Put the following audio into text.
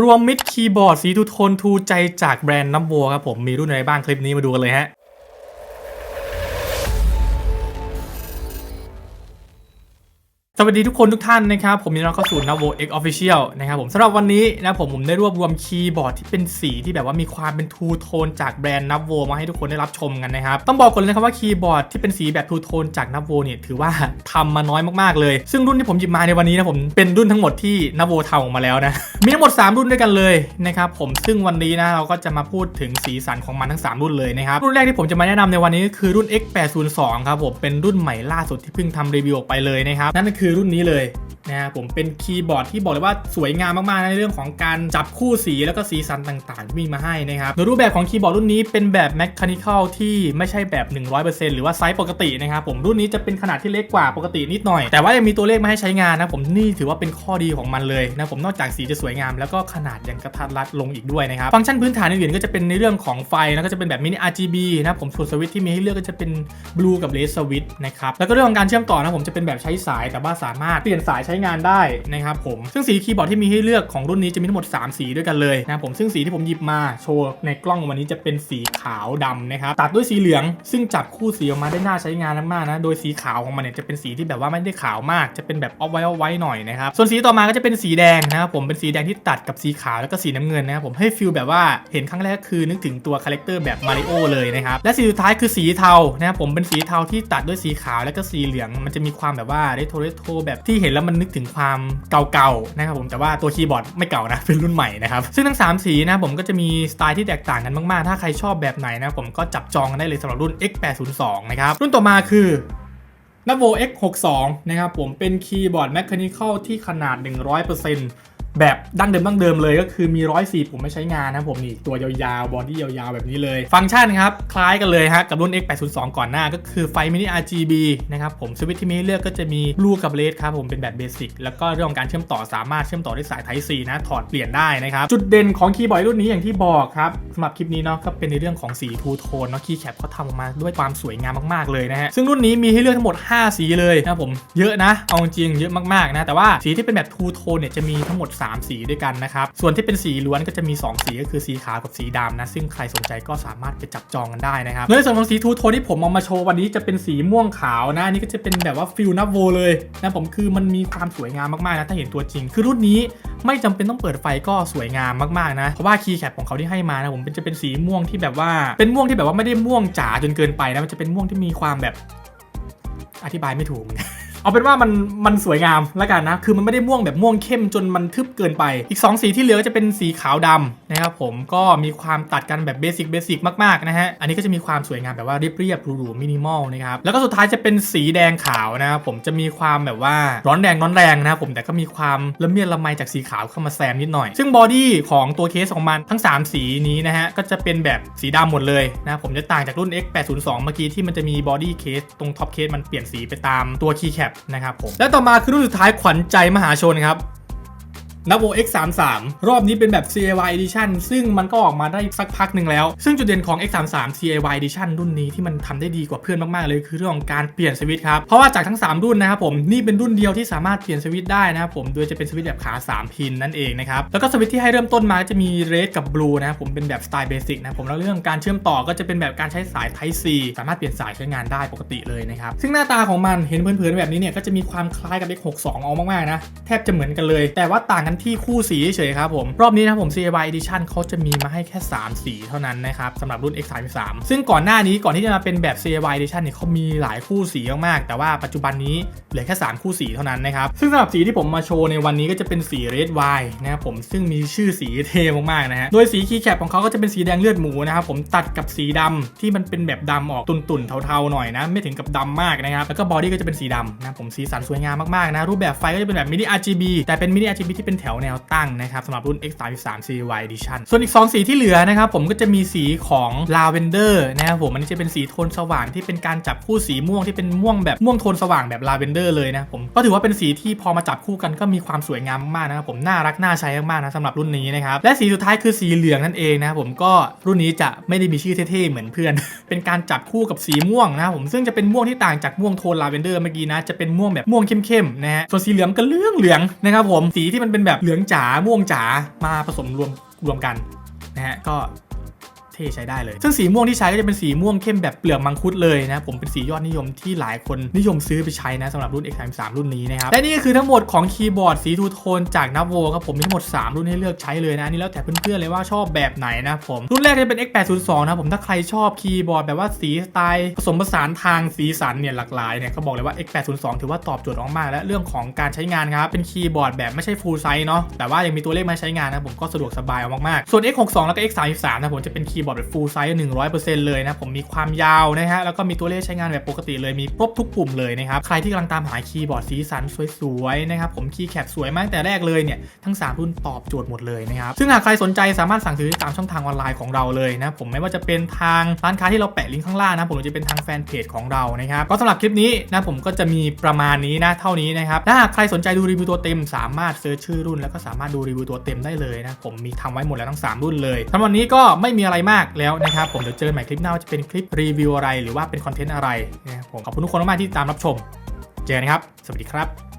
รวมมิดคีย์บอร์ดสีทูโทนทูใจจากแบรนด์น้ำวัวครับผมมีรุ่นอะไรบ้างคลิปนี้มาดูกันเลยฮะ วัสดีทุกคนทุกท่านนะครับ ผมยินดีต้อนรับเข้าสู่ Navo X Official นะครับผมสำหรับวันนี้นะผมผมได้รวบรวมคีย์บอร์ดที่เป็นสีที่แบบว่ามีความเป็นทูโทนจากแบรนด์ Navo มาให้ทุกคนได้รับชมกันนะครับ ต้องบอกก่อนเลยนะครับว่าคีย์บอร์ดที่เป็นสีแบบทูโทนจาก Navo เนี่ยถือว่าทำมาน้อยมากๆเลย ซึ่งรุ่นที่ผมหยิบมาในวันนี้นะผมเป็นรุ่นทั้งหมดที่ Navo ทำออกมาแล้วนะมีทั้งหมด 3 รุ่นด้วยกันเลยนะครับผมซึ่งวันนี้นะเราก็จะมาพูดถึงสีสันของมันทั้ง 3 รุ่นเลยนะครับรุ่นแรกที่ผมจะมาแนะนำในวันนี้ก็คือรุ่น X802 ครับผมเป็นรุ่นใหม่ล่าสุดที่เพิ่งทำรีวิวออกไปเลยนะครับนั่นก็คือรุ่นนี้เลยนะครับผมเป็นคีย์บอร์ดที่บอกเลยว่าสวยงามมากๆ ในเรื่องของการจับคู่สีแล้วก็สีสันต่างๆ ที่มีมาให้นะครับโดยรูปแบบของคีย์บอร์ดรุ่นนี้เป็นแบบ mechanical ที่ไม่ใช่แบบ 100%หรือว่าไซส์ปกตินะครับผมรุ่นนี้จะเป็นขนาดที่เล็กกว่าปกตินิดหน่อย แต่ว่ายังมีตัวเลขมาให้ใช้งานนะผมนี่ถือว่าเป็นข้อดีของมันเลยนะผมนอกจากสีจะสวยงาม แล้วก็ขนาดยังกระทัดรัดลงอีกด้วยนะครับฟังก์ชันพื้นฐานอื่นๆก็จะเป็นในเรื่องของไฟแล้วก็จะเป็นแบบมินิ RGB นะผมส่วนสวิตที่มีให้เลือกก็จะเป็น blue กับ red switch นะครับแล้วก็เรื่องของการเชื่อมต่อนะผมจะเป็นแบบใช้สายแต่ว่าสามารถเปลี่ยนสายใช้งานได้นะครับผมซึ่งสีคีย์บอร์ดที่มีให้เลือกของรุ่นนี้จะมีทั้งหมด 3 สีด้วยกันเลยนะครับผมซึ่งสีที่ผมหยิบมาโชว์ในกล้องวันนี้จะเป็นสีขาวดำนะครับตัดด้วยสีเหลือง ซึ่งจับคู่สีออกมาได้น่าใช้งานมากๆนะโดยสีขาวของมันเนี่ยจะเป็นสีที่แบบว่าไม่ได้ขาวมาก จะเป็นแบบออฟไว้ออฟไว้หน่อยนะครับส่วนสีต่อมาก็จะเป็นสีแดงนะครับผมเป็นสีแดงที่ตัดกับสีขาวแล้วก็สีน้ำเงินนะครับผมให้ฟิลแบบว่าเห็นครั้งแรกคือนึกถึงตัวคาแรคเตอร์แบบมาริโอเลยนะครับและสีสุดท้ายคือสีเทานะครับผมเป็นสีเทาที่ตัดด้วยสีขาวแล้วก็สีเหลืองมันจะมีความแบบว่าเรโทรเรโทรแบบที่เห็นแล้วมันนึกถึงความเก่าๆนะครับผมแต่ว่าตัวคีย์บอร์ดไม่เก่านะเป็นรุ่นใหม่นะครับซึ่งทั้ง 3 สีนะผมก็จะมีสไตล์ที่แตกต่างกันมากๆ ถ้าใครชอบแบบไหนนะผมก็จับจองกันได้เลยสำหรับรุ่น X802 นะครับรุ่นต่อมาคือ n a v o X62 นะครับผมเป็นคีย์บอร์ดแมค h a นิคอลที่ขนาด 100% แบบดั้งเดิมดั้งเดิมเลยก็คือมี 104 ปุ่มไม่ใช้งานนะผมนี่ตัวยาวๆบอดี้ยาวๆ แบบนี้เลย ฟังก์ชันครับคล้ายกันเลยฮะกับรุ่น X802 ก่อนหน้าก็คือไฟมินิ RGB นะครับผมสวิตช์ที่มีเลือกก็จะมี Blue กับ Red ครับผมเป็นแบบเบสิกแล้วก็เรื่องของการเชื่อมต่อสามารถเชื่อมต่อด้วยสาย Type C นะถอดเปลี่ยนได้นะครับจุดเด่นของคีย์บอร์ดรุ่นนี้อย่างที่บอกครับสำหรับคลิปนี้เนาะก็เป็นในเรื่องของสีทูโทนเนาะคีย์แคปเขาทำออกมาด้วยความสวยงามมากๆเลยนะฮะซึ่งรุ่นนี้มีให้เลือกทั้งหมด 5 สีเลยนะผมเยอะนะเอาจริงเยอะมากๆนะแต่ว่าสีที่เป็นแบบทูโทนเนี่ยจะมีทั้งหมด3 สีด้วยกันนะครับ ส่วนที่เป็นสีล้วนก็จะมี 2 สีก็คือสีขาวกับสีดำนะ ซึ่งใครสนใจก็สามารถไปจับจองกันได้นะครับในส่วนของสีทูโทนที่ผมเอามาโชว์วันนี้จะเป็นสีม่วงขาวนะอันนี่ก็จะเป็นแบบว่าฟิลนับโวเลยนะผมคือมันมีความสวยงามมากๆนะถ้าเห็นตัวจริง คือรุ่นนี้ไม่จำเป็นต้องเปิดไฟก็สวยงามมากๆนะเพราะว่าคีย์แคปของเขาที่ให้มานะผมเป็นจะเป็นสีม่วงที่แบบว่า เป็นม่วงที่แบบว่าไม่ได้ม่วงจ๋าจนเกินไปนะมันจะเป็นม่วงที่มีความแบบอธิบายไม่ถูกเอ เอาเป็นว่ามันมันสวยงามแล้วกันนะ คือมันไม่ได้ม่วงแบบม่วงเข้มจนมันทึบเกินไป อีก 2 สีที่เหลือก็จะเป็นสีขาวดำนะครับผมก็มีความตัดกันแบบเบสิกเบสิกมากๆนะฮะ อันนี้ก็จะมีความสวยงามแบบว่าเรียบๆหรูๆมินิมอลนะครับ แล้วก็สุดท้ายจะเป็นสีแดงขาวนะครับผมจะมีความแบบว่าร้อนแรงร้อนแรงนะครับผมแต่ก็มีความละเมียดละไมจากสีขาวเข้ามาแซมนิดหน่อย ซึ่งบอดี้ของตัวเคสของมันทั้ง 3 สีนี้นะฮะก็จะเป็นแบบสีดำหมดเลยนะผมจะต่างจากรุ่น X802 เมื่อกี้ที่มันจะมีบอดี้เคสตรงท็อปเคสมันเปลี่ยนสีไปตามตัวคีย์แคปนะครับผมและต่อมาคือรุ่นสุดท้ายขวัญใจมหาชนครับ n a v o X33 รอบนี้เป็นแบบ CAY Edition ซึ่งมันก็ออกมาได้สักพักหนึ่งแล้ว ซึ่งจุดเด่นของ X33 CAY Edition รุ่นนี้ที่มันทำได้ดีกว่าเพื่อนมาก ๆ เลย คือเรื่องของการเปลี่ยนสวิตช์ครับ เพราะว่าจากทั้ง 3 รุ่นนะครับผมนี่เป็นรุ่นเดียวที่สามารถเปลี่ยนสวิตช์ได้นะครับผมโดยจะเป็นสวิตช์แบบขา 3 พินนั่นเองนะครับ แล้วก็สวิตช์ที่ให้เริ่มต้นมาจะมี Red กับ Blue นะครับผมเป็นแบบสไตล์เบสิกนะผมแล้วเรื่องการเชื่อมต่อก็จะเป็นแบบการใช้สาย Type C สามารถเปลี่ยนสายใช้งานได้ปกติเลยนะครับซึ่งหน้าตาของมันเห็นเผินๆแบบนี้เนี่ยก็จะมีความคล้ายกับ X62 เอามากๆนะแทบจะเหมือนกันเลย แต่ว่าต่างกันที่คู่สีเฉยครับผม รอบนี้นะผม CY Edition เขาจะมีมาให้แค่ 3 สีเท่านั้นนะครับสำหรับรุ่น X33 ซึ่งก่อนหน้านี้ก่อนที่จะมาเป็นแบบ CY Edition เนี่ยเขามีหลายคู่สีมากๆ แต่ว่าปัจจุบันนี้เหลือแค่ 3 คู่สีเท่านั้นนะครับ ซึ่งสำหรับสีที่ผมมาโชว์ในวันนี้ก็จะเป็นสี Red Wine นะครับผมซึ่งมีชื่อสีเท่มากๆนะฮะ โดยสีคีย์แคปของเขาก็จะเป็นสีแดงเลือดหมูนะครับผมตัดกับสีดำที่มันเป็นแบบดำออกตุ่นๆเทาๆหน่อยนะไม่ถึงกับดำมากนะครับแล้วก็บอดี้ก็จะเป็นสีดำนะผมสีสันสวยงามมากๆนะรูปแบบไฟก็จะเป็นแบบมินิ RGB แต่เป็นมินิ RGB ที่เป็นแถวแนวตั้งนะครับสำหรับรุ่น X33 CY Edition ส่วนอีก 2 สีที่เหลือนะครับผมก็จะมีสีของ Lavender นะครับผมอันนี้จะเป็นสีโทนสว่างที่เป็นการจับคู่สีม่วงที่เป็นม่วงแบบม่วงโทนสว่างแบบ Lavender เลยนะผมก็ถือว่าเป็นสีที่พอมาจับคู่กันก็มีความสวยงามมากนะครับผมน่ารักน่าใช้มากๆนะสำหรับรุ่นนี้นะครับและสีสุดท้ายคือสีเหลืองนั่นเองนะครับผมก็รุ่นนี้จะไม่ได้มีชื่อเท่ๆเหมือนเพื่อน เป็นการจับคู่กับสีม่วงนะครับผมซึ่งจะเป็นม่วงที่ต่างจากม่วงโทน Lavender เมื่อกี้นะจะเป็นม่วงแบบม่วงเข้มๆนะฮะส่วนสีเหลืองก็เลืองเหลืองๆนะครับผมสีที่มันเป็นแบบแบบเหลืองจ๋าม่วงจ๋ามาผสมรวมรวมกันนะฮะก็ ท่ใช้ได้เลย ซึ่งสีม่วงที่ใช้ก็จะเป็นสีม่วงเข้มแบบเปลือกมังคุดเลยนะผมเป็นสียอดนิยมที่หลายคนนิยมซื้อไปใช้นะสำหรับรุ่น X33 รุ่นนี้นะครับและนี่ก็คือทั้งหมดของคีย์บอร์ดสีทูโทนจากนับโวครับผมมีทั้งหมด 3 รุ่นให้เลือกใช้เลยนะนนี่แล้วแต่เพื่อนๆเลยว่าชอบแบบไหนนะผมรุ่นแรกจะเป็น X802 นะผมถ้าใครชอบคีย์บอร์ดแบบว่าสีสไตล์ผสมผสานทางสีสันเนี่ยหลากหลายเนี่ยก็บอกเลยว่า X802 ถือว่าตอบโจทย์มากๆและเรื่องของการใช้งานครับเป็นคีย์บอร์ดแบบไม่ใช่ full size เนาะแต่ว่ายังมีตัวเลขมาใช้งานนะผมก็สะดวกสบายเอามากๆส่วน X62 แล้วก็ X33 นะผมจะเป็นคีย์บอร์ดแบบ full size 100%เลยนะผมมีความยาวนะฮะแล้วก็มีตัวเลขใช้งานแบบปกติเลยมีครบทุกปุ่มเลยนะครับใครที่กำลังตามหาคีย์บอร์ดสีสันสวยๆนะครับผมคีย์แคปสวยมากแต่แรกเลยเนี่ยทั้ง 3 รุ่นตอบโจทย์หมดเลยนะครับซึ่งหากใครสนใจสามารถสั่งซื้อตามช่องทางออนไลน์ของเราเลยนะผมไม่ว่าจะเป็นทางร้านค้าที่เราแปะลิงก์ข้างล่างนะผมหรือจะเป็นทางแฟนเพจของเรานะครับก็สำหรับคลิปนี้นะผมก็จะมีประมาณนี้นะเท่านี้นะครับถ้าหากใครสนใจดูรีวิวตัวเต็ม สามารถเซิร์ชชื่อรุ่น แล้วก็สามารถดูรีวิวตัวเต็มได้เลยนะผมมีทำไว้หมดแล้วทั้ง 3 รุ่นเลยสำหรับวันนี้ก็ไม่มีอะไรมากมากแล้วนะครับ ผมเดี๋ยวเจอกันใหม่คลิปหน้าว่าจะเป็นคลิปรีวิวอะไรหรือว่าเป็นคอนเทนต์อะไรนะครับผมขอบคุณทุกคนมากที่ตามรับชม เจอกันครับ สวัสดีครับ